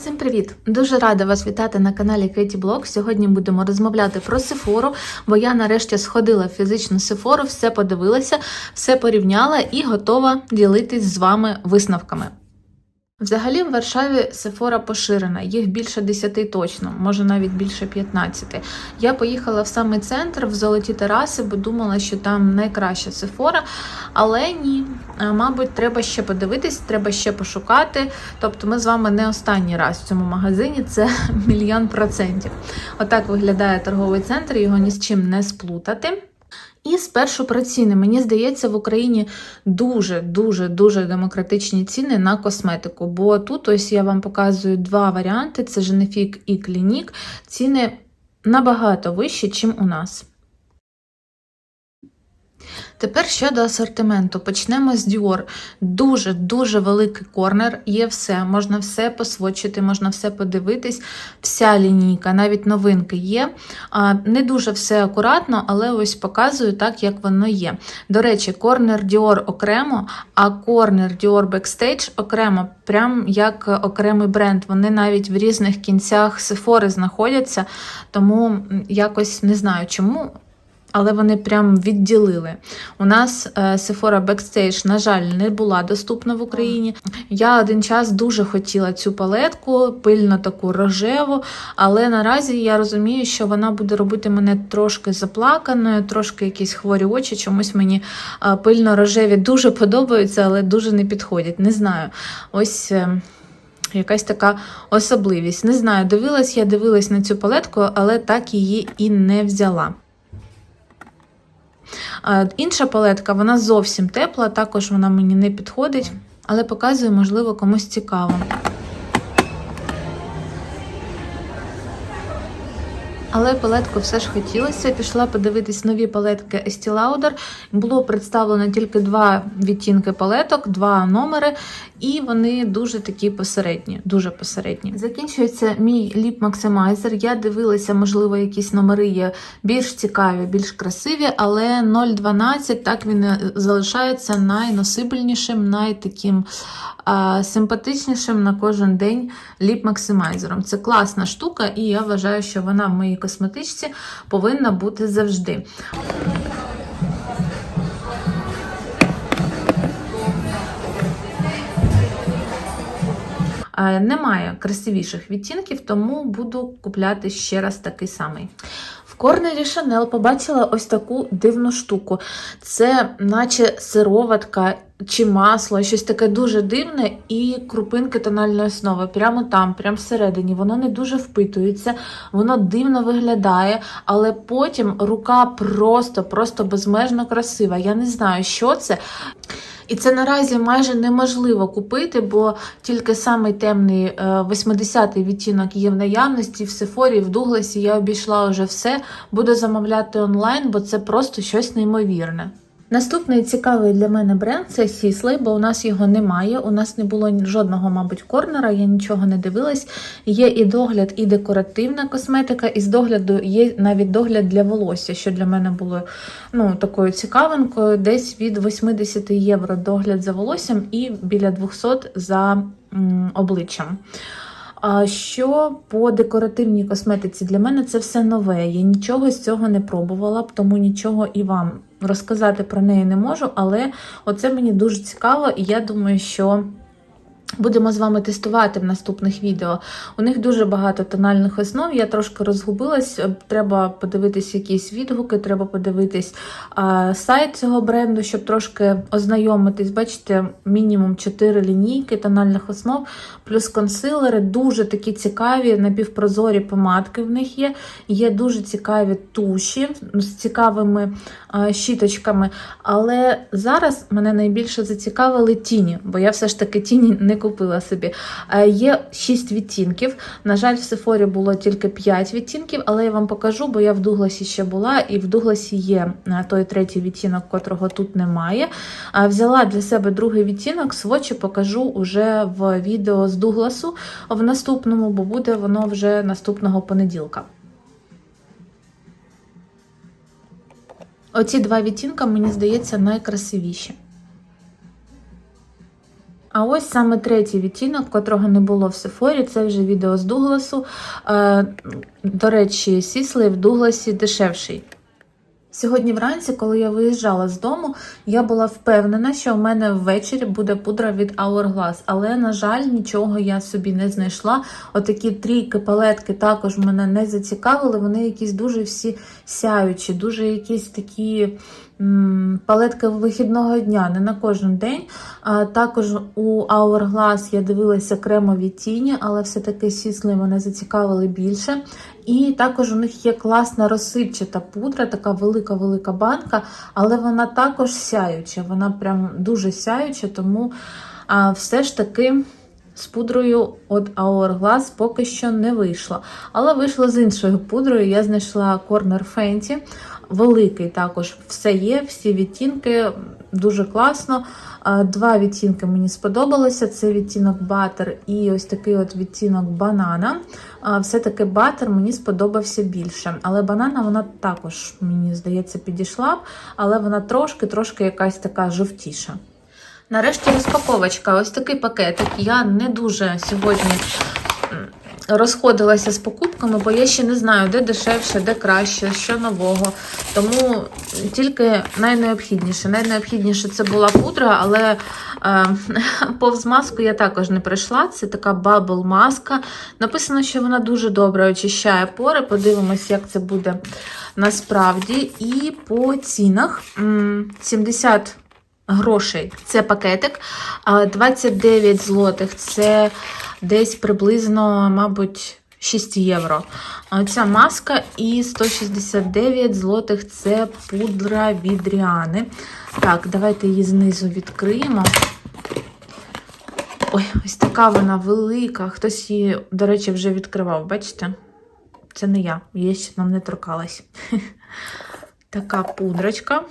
Всім привіт! Дуже рада вас вітати на каналі Кеті Блог. Сьогодні будемо розмовляти про Сефору, бо я нарешті сходила в фізичну Сефору, все подивилася, все порівняла і готова ділитись з вами висновками. Взагалі в Варшаві Сефора поширена, їх більше 10 точно, може навіть більше 15. Я поїхала в самий центр, в золоті тераси, бо думала, що там найкраща Сефора, але ні. Мабуть, треба ще подивитись, треба ще пошукати. Тобто ми з вами не останній раз в цьому магазині, це мільйон процентів. Отак виглядає торговий центр, його ні з чим не сплутати. І спершу про ціни. Мені здається, в Україні дуже дуже дуже демократичні ціни на косметику. Бо тут ось я вам показую два варіанти: це Женефік і Клінік. Ціни набагато вищі, ніж у нас. Тепер щодо асортименту. Почнемо з Dior. Дуже-дуже великий корнер, є все, можна все посвочити, можна все подивитись. Вся лінійка, навіть новинки є. Не дуже все акуратно, але ось показую так, як воно є. До речі, корнер Dior окремо, а корнер Dior Backstage окремо, прям як окремий бренд. Вони навіть в різних кінцях сефори знаходяться, тому якось не знаю чому але вони прям відділили. У нас е, Sephora Backstage, на жаль, не була доступна в Україні. Я один час дуже хотіла цю палетку, пильно таку рожеву, але наразі я розумію, що вона буде робити мене трошки заплаканою, трошки якісь хворі очі. Чомусь мені е, пильно рожеві дуже подобаються, але дуже не підходять. Не знаю. Ось. е, Якась така особливість. Не знаю, дивилась я дивилась на цю палетку, але так її і не взяла. Інша палетка, вона зовсім тепла, також вона мені не підходить, але показую, можливо, комусь цікаво. Але палетку все ж хотілося. Пішла подивитись нові палетки Estee Lauder. Було представлено тільки два відтінки палеток, два номери, і вони дуже такі посередні. Дуже посередні. Закінчується мій ліп максимайзер. Я дивилася, можливо, якісь номери є більш цікаві, більш красиві, але 0,12 так він залишається найносибельнішим, найтаким симпатичнішим на кожен день ліп максимайзером. Це класна штука, і я вважаю, що вона в моїй косметичці повинна бути завжди. Немає красивіших відтінків, тому буду купляти ще раз такий самий. Корнері Шанел побачила ось таку дивну штуку. Це наче сироватка чи масло, щось таке дуже дивне, і крупинки тональної основи. Прямо там, прямо всередині. Воно не дуже впитується, воно дивно виглядає, але потім рука просто, просто безмежно красива. Я не знаю, що це. І це наразі майже неможливо купити, бо тільки самий темний е, 80-й відтінок є в наявності в Сефорі, в Дугласі я обійшла вже все. Буду замовляти онлайн, бо це просто щось неймовірне. Наступний цікавий для мене бренд це Сіслей, бо у нас його немає. У нас не було жодного, мабуть, корнера, я нічого не дивилась. Є і догляд, і декоративна косметика, і з догляду є навіть догляд для волосся, що для мене було ну, такою цікавинкою. Десь від 80 євро догляд за волоссям і біля 200 за м, обличчям. А що по декоративній косметиці для мене це все нове. Я нічого з цього не пробувала, тому нічого і вам розказати про неї не можу. Але оце мені дуже цікаво, і я думаю, що. Будемо з вами тестувати в наступних відео. У них дуже багато тональних основ. Я трошки розгубилась. Треба подивитись якісь відгуки, треба подивитись а, сайт цього бренду, щоб трошки ознайомитись. Бачите, мінімум 4 лінійки тональних основ, плюс консилери. Дуже такі цікаві, напівпрозорі помадки в них є. Є дуже цікаві туші з цікавими а, щіточками. Але зараз мене найбільше зацікавили тіні, бо я все ж таки тіні не купила собі. Е, Є 6 відтінків. На жаль, в Сефорі було тільки 5 відтінків, але я вам покажу, бо я в Дугласі ще була, і в Дугласі є е, той третій відтінок, котрого тут немає. Взяла для себе другий відтінок, свочі покажу уже в відео з Дугласу в наступному, бо буде воно вже наступного понеділка. Оці два відтінка, мені здається, найкрасивіші. А ось саме третій відтінок, котрого не було в Сефорі, це вже відео з Дугласу. Е, До речі, Сіслей в Дугласі дешевший. Сьогодні вранці, коли я виїжджала з дому, я була впевнена, що у мене ввечері буде пудра від Hourglass, але, на жаль, нічого я собі не знайшла. Отакі трійки палетки також мене не зацікавили. Вони якісь дуже всі сяючі, дуже якісь такі палетки вихідного дня, не на кожен день. Також у Hourglass я дивилася кремові тіні, але все-таки сісли мене зацікавили більше. І також у них є класна розсипчата пудра, така велика-велика банка, але вона також сяюча. Вона прям дуже сяюча, тому все ж таки з пудрою від Hourglass поки що не вийшло. Але вийшло з іншою пудрою. Я знайшла Corner Fenty. Великий також все є, всі відтінки дуже класно. Два відтінки мені сподобалося: це відтінок Butter і ось такий от відтінок банана. Все-таки Butter мені сподобався більше. Але банана вона також, мені здається, підійшла б, але вона трошки-трошки якась така жовтіша. Нарешті розпаковочка. Ось такий пакетик. Я не дуже сьогодні розходилася з покупками, бо я ще не знаю, де дешевше, де краще, що нового. Тому тільки найнеобхідніше. Найнеобхідніше це була пудра, але е, повз маску я також не прийшла. Це така бабл маска. Написано, що вона дуже добре очищає пори. Подивимось, як це буде насправді. І по цінах 70 грошей це пакетик, 29 злотих це десь приблизно, мабуть, 6 євро. Ця маска і 169 злотих це пудра від Ріани. Так, давайте її знизу відкриємо. Ой, ось така вона велика. Хтось її, до речі, вже відкривав, бачите? Це не я, я ще нам не торкалась. Така пудрочка.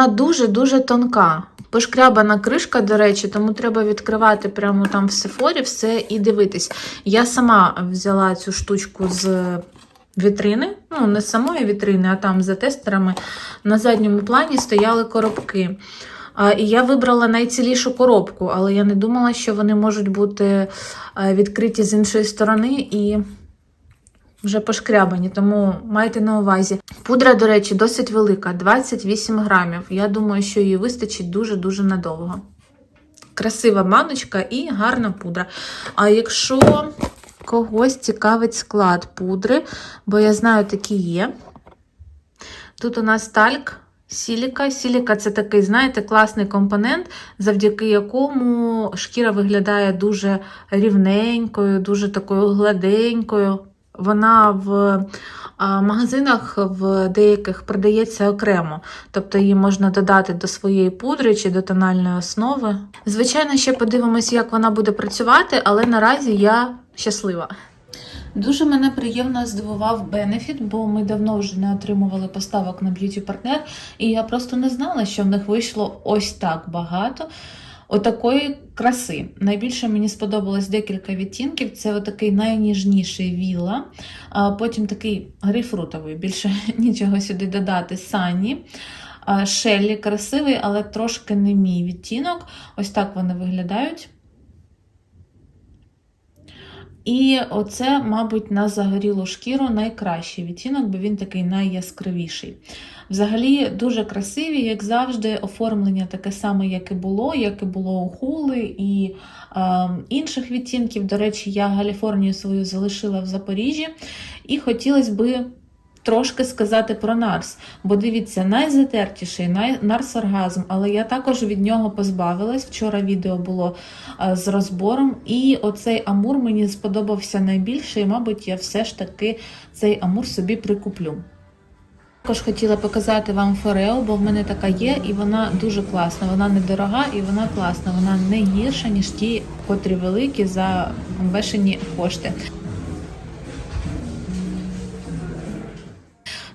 Вона дуже-дуже тонка. Пошкрябана кришка, до речі, тому треба відкривати прямо там в сефорі все і дивитись. Я сама взяла цю штучку з вітрини, ну, не з самої вітрини, а там за тестерами. На задньому плані стояли коробки. І я вибрала найцілішу коробку, але я не думала, що вони можуть бути е, відкриті з іншої сторони і вже пошкрябані, тому майте на увазі. Пудра, до речі, досить велика 28 грамів. Я думаю, що її вистачить дуже-дуже надовго. Красива баночка і гарна пудра. А якщо когось цікавить склад пудри, бо я знаю, такі є. Тут у нас тальк. Сіліка. Сіліка це такий, знаєте, класний компонент, завдяки якому шкіра виглядає дуже рівненькою, дуже такою гладенькою. Вона в магазинах в деяких продається окремо, тобто її можна додати до своєї пудри чи до тональної основи. Звичайно, ще подивимося, як вона буде працювати, але наразі я щаслива. Дуже мене приємно здивував бенефіт, бо ми давно вже не отримували поставок на б'юті партнер, і я просто не знала, що в них вийшло ось так багато. Отакої краси. Найбільше мені сподобалось декілька відтінків. Це отакий найніжніший віла, потім такий грейпфрутовий, більше нічого сюди додати. Сані. Шеллі красивий, але трошки не мій відтінок. Ось так вони виглядають. І оце, мабуть, на загорілу шкіру найкращий відтінок, бо він такий найяскравіший. Взагалі, дуже красиві, як завжди, оформлення таке саме, як і було, як і було у хули і е, інших відтінків. До речі, я Галіфорнію свою залишила в Запоріжжі, і хотілося би трошки сказати про Нарс. Бо дивіться, найзатертіший, най... Нарс оргазм, але я також від нього позбавилась. Вчора відео було а, з розбором. І оцей амур мені сподобався найбільше, і, мабуть, я все ж таки цей амур собі прикуплю. Також хотіла показати вам Форео, бо в мене така є, і вона дуже класна. Вона недорога і вона класна. Вона не гірша, ніж ті, котрі великі за бешені кошти.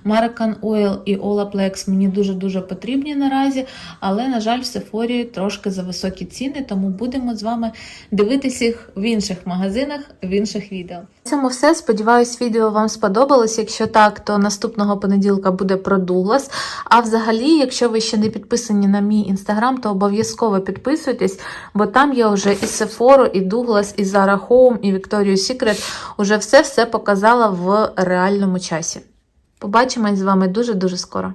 Maracan Oil і Olaplex мені дуже-дуже потрібні наразі, але, на жаль, в Сефорі трошки за високі ціни, тому будемо з вами дивитися їх в інших магазинах, в інших відео. На цьому все. Сподіваюсь, відео вам сподобалось. Якщо так, то наступного понеділка буде про Дуглас. А взагалі, якщо ви ще не підписані на мій інстаграм, то обов'язково підписуйтесь, бо там я вже і Sephora, і Douglas, і Zara Home, і Victoria's Secret уже все-все показала в реальному часі. Побачимось з вами дуже-дуже скоро.